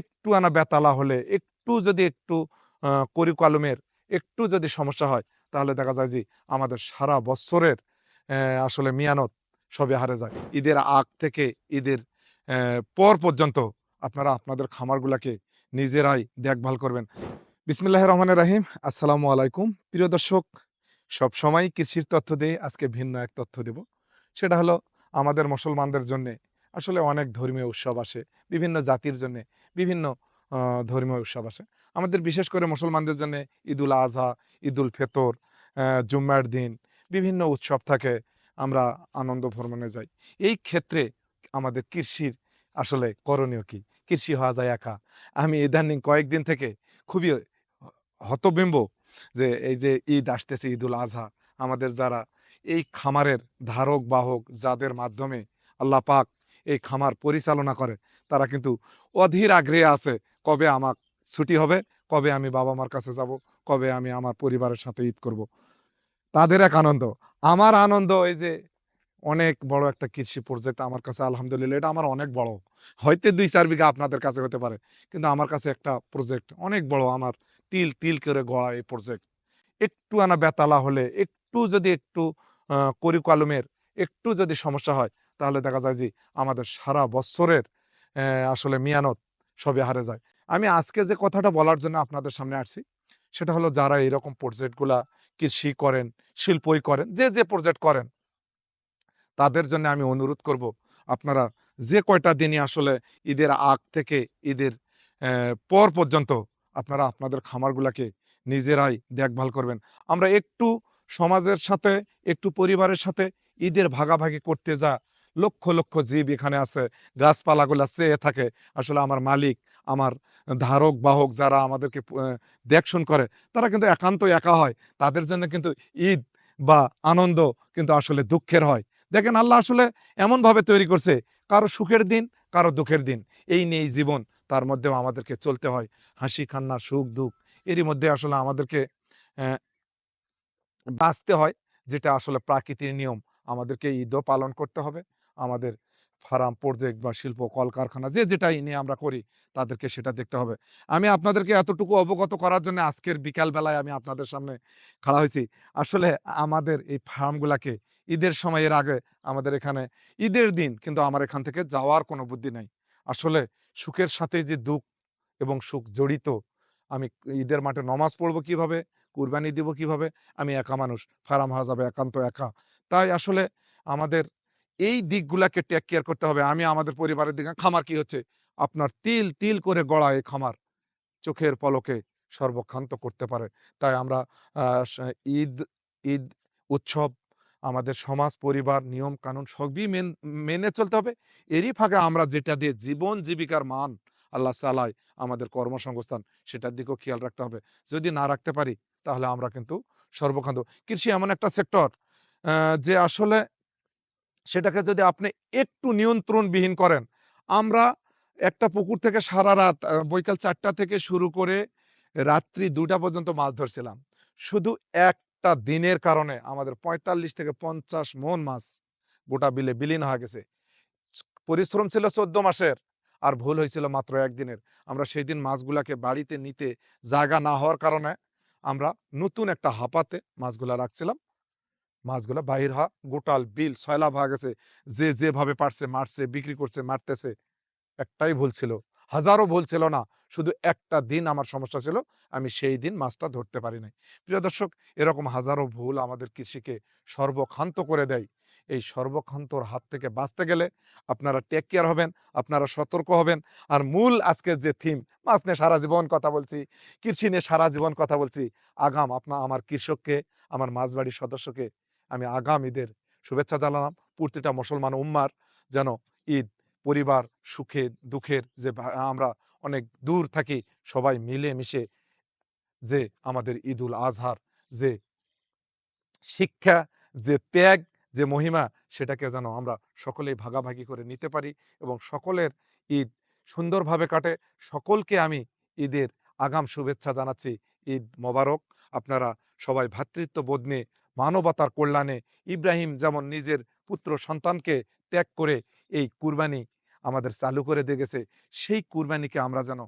একটু আনা বেতালা হলে, একটু যদি একটু করিকালমের একটু যদি সমস্যা হয়, তাহলে দেখা যায় যে আমাদের সারা বছরের আসলে মিয়ানত সবে হারে যায়। ঈদের আগ থেকে ঈদের পর পর্যন্ত আপনারা আপনাদের খামারগুলাকে নিজেরাই দেখভাল করবেন। বিসমিল্লাহ রহমান রাহিম। আসসালামু আলাইকুম। প্রিয় দর্শক সব সময় কৃষির তথ্য দিয়ে আজকে ভিন্ন এক তথ্য দেব। সেটা হলো আমাদের মুসলমানদের জন্য আসলে অনেক ধর্মীয় উৎসব আসে। বিভিন্ন জাতির জন্য বিভিন্ন ধর্মীয় উৎসব আসে। আমাদের বিশেষ করে মুসলমানদের জন্য ঈদুল আজহা ঈদুল ফেতর জুম্মার দিন বিভিন্ন উৎসব থাকে, আমরা আনন্দ ভ্রমণে যাই। এই ক্ষেত্রে আমাদের কৃষির আসলে করণীয় কি? কৃষি হওয়া যায় একা। আমি ইদানিং কয়েকদিন থেকে খুবই হতবিম্ব যে এই যে ঈদ আসতেছে, ঈদুল আজহা আমাদের যারা এই খামারের ধারক বাহক যাদের মাধ্যমে আল্লাহ পাক এই খামার পরিচালনা করে। তারা কিন্তু অধীর আগ্রহে আছে, কবে আমার ছুটি হবে, কবে আমি বাবা মার কাছে যাব, কবে আমি আমার পরিবারের সাথে ঈদ করব। তাদের এক আনন্দ। আমার আনন্দ এই যে অনেক বড় একটা কৃষি প্রজেক্ট আমার কাছে, আলহামদুলিল্লাহ, এটা আমার অনেক বড়। হয়তো দুই চার বিঘা আপনাদের কাছে হতে পারে, কিন্তু আমার কাছে একটা প্রজেক্ট অনেক বড় আমার তিল তিল করে গড়া এই প্রজেক্ট একটু আনা বেতালা হলে, একটু যদি একটু করিকালমের, একটু যদি সমস্যা হয় তাহলে দেখা যায় যে আমাদের সারা বছরের আসলে মিয়ানত সবে হারে যায়। আমি আজকে যে কথাটা বলার জন্য আপনাদের সামনে আসছি, সেটা হলো যারা এরকম প্রজেক্টগুলা কৃষি করেন, শিল্পই করেন, যে যে প্রজেক্ট করেন, তাদের জন্য আমি অনুরোধ করব, আপনারা যে কয়টা দিনই আসলে ঈদের আগ থেকে ঈদের পর পর্যন্ত আপনারা আপনাদের খামারগুলাকে নিজেরাই দেখভাল করবেন। আমরা একটু সমাজের সাথে, একটু পরিবারের সাথে ঈদের ভাগাভাগি করতে যা লক্ষ লক্ষ জীব এখানে আছে, গাছপালাগুলা চেয়ে থাকে। আসলে আমার মালিক, আমার ধারক, বাহক যারা আমাদেরকে দেখশন করে, তারা কিন্তু একান্ত একা হয়। তাদের জন্য কিন্তু ঈদ বা আনন্দ কিন্তু আসলে দুঃখের হয়। দেখেন আল্লাহ আসলে এমনভাবে তৈরি করছে, কারও সুখের দিন, কারও দুঃখের দিন। এই নিয়েই জীবন, তার মধ্যেও আমাদেরকে চলতে হয়। হাসি, কান্না, সুখ, দুঃখ, এরই মধ্যে আসলে আমাদেরকে বাঁচতে হয়, যেটা আসলে প্রাকৃতিক নিয়ম। আমাদেরকে ঈদও পালন করতে হবে। আমাদের ফার্ম, প্রজেক্ট বা শিল্প, কলকারখানা যে যেটাই নিয়ে আমরা করি, তাদেরকে সেটা দেখতে হবে। আমি আপনাদেরকে এতটুকু অবগত করার জন্য আজকের বিকাল বেলায় আমি আপনাদের সামনে খাড়া হয়েছি। আসলে আমাদের এই ফার্মগুলাকে ঈদের সময় এর আগে আমাদের এখানে, ঈদের দিন কিন্তু আমার এখান থেকে যাওয়ার কোনো বুদ্ধি নাই। আসলে সুখের সাথে যে দুঃখ এবং সুখ জড়িত, আমি ঈদের মাঠে নমাজ পড়ব কীভাবে, কুরবানি দিব কীভাবে, আমি একা মানুষ, ফার্ম হওয়া যাবে একান্ত একা। তাই আসলে আমাদের এই দিকগুলাকে টেক কেয়ার করতে হবে। আমি আমাদের পরিবারের দিকে, খামার কি হচ্ছে? আপনার তিল তিল করে গড়া এই খামার চোখের পলকে সর্বক্ষান্ত করতে পারে। তাই আমরা ঈদ ঈদ উৎসব, আমাদের সমাজ, পরিবার, নিয়ম, কানুন সবই মেন- চলতে হবে। এরই ফাঁকে আমরা যেটা দিয়ে জীবন জীবিকার মান আল্লাহ চালায় আমাদের কর্মসংস্থান সেটার দিকেও খেয়াল রাখতে হবে। যদি না রাখতে পারি তাহলে আমরা কিন্তু সর্বক্ষান্ত। কৃষি এমন একটা সেক্টর যে আসলে সেটাকে যদি আপনি একটু নিয়ন্ত্রণবিহীন করেন, আমরা একটা পুকুর থেকে সারা রাত বৈকাল চারটা থেকে শুরু করে রাত্রি দুটা পর্যন্ত মাছ ধরছিলাম। শুধু একটা দিনের কারণে আমাদের পঁয়তাল্লিশ থেকে পঞ্চাশ মন মাছ গোটা বিলে বিলীন হয়ে গেছে। পরিশ্রম ছিল চোদ্দ মাসের, আর ভুল হয়েছিল মাত্র একদিনের। আমরা সেই দিন মাছগুলাকে বাড়িতে নিতে জায়গা না হওয়ার কারণে আমরা নতুন একটা হাপাতে মাছগুলা রাখছিলাম। মাছগুলা বাহির হওয়া, গোটাল বিল সয়লা ভাগ গেছে যে যেভাবে পারছে মারছে, বিক্রি করছে, মারতেছে, একটাই ভুল ছিল। হাজারো ভুল ছিল না, শুধু একটা দিন আমার সমস্যা ছিল, আমি সেই দিন মাছটা ধরতে পারি নাই। প্রিয় দর্শক, এরকম হাজারো ভুল আমাদের কৃষিকে সর্বক্ষান্ত করে দেয়। এই সর্বক্ষান্তর হাত থেকে বাঁচতে গেলে আপনারা টেক কেয়ার হবেন, আপনারা সতর্ক হবেন। আর মূল আজকের যে থিম মাছ নিয়ে সারা জীবন কথা বলছি, কৃষি নিয়ে সারা জীবন কথা বলছি, আগাম আপনার আমার কৃষককে, আমার মাছবাড়ির সদস্যকে আমি আগাম ঈদের শুভেচ্ছা জানালাম। প্রতিটা মুসলমান উম্মার যেন ঈদ, পরিবার, সুখে, দুঃখের যে আমরা অনেক দূর থাকি, সবাই মিলে মিশে যে আমাদের ঈদুল আজহার, যে শিক্ষা, যে ত্যাগ, যে মহিমা, সেটাকে যেন আমরা সকলেই ভাগাভাগি করে নিতে পারি এবং সকলের ঈদ সুন্দরভাবে কাটে। সকলকে আমি ঈদের আগাম শুভেচ্ছা জানাচ্ছি। ঈদ মোবারক। আপনারা সবাই ভ্রাতৃত্ববোধ নিয়ে মানবতার কল্যাণে ইব্রাহিম যেমন নিজের পুত্র সন্তানকে ত্যাগ করে এই কুরবানি আমাদের চালু করে দিয়ে গেছে, সেই কুরবানিকে আমরা যেন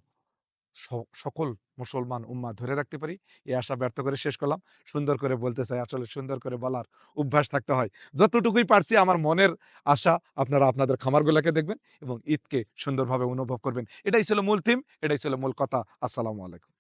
সকল মুসলমান উম্মা ধরে রাখতে পারি। এই আশা ব্যর্থ করে শেষ করলাম। সুন্দর করে বলতে চাই, আসলে সুন্দর করে বলার অভ্যাস থাকতে হয়। যতটুকুই পারছি আমার মনের আশা আপনারা আপনাদের খামারগুলোকে দেখবেন এবং ঈদকে সুন্দরভাবে অনুভব করবেন। এটাই ছিল মূল থিম এটাই ছিল মূল কথা। আসসালামু আলাইকুম।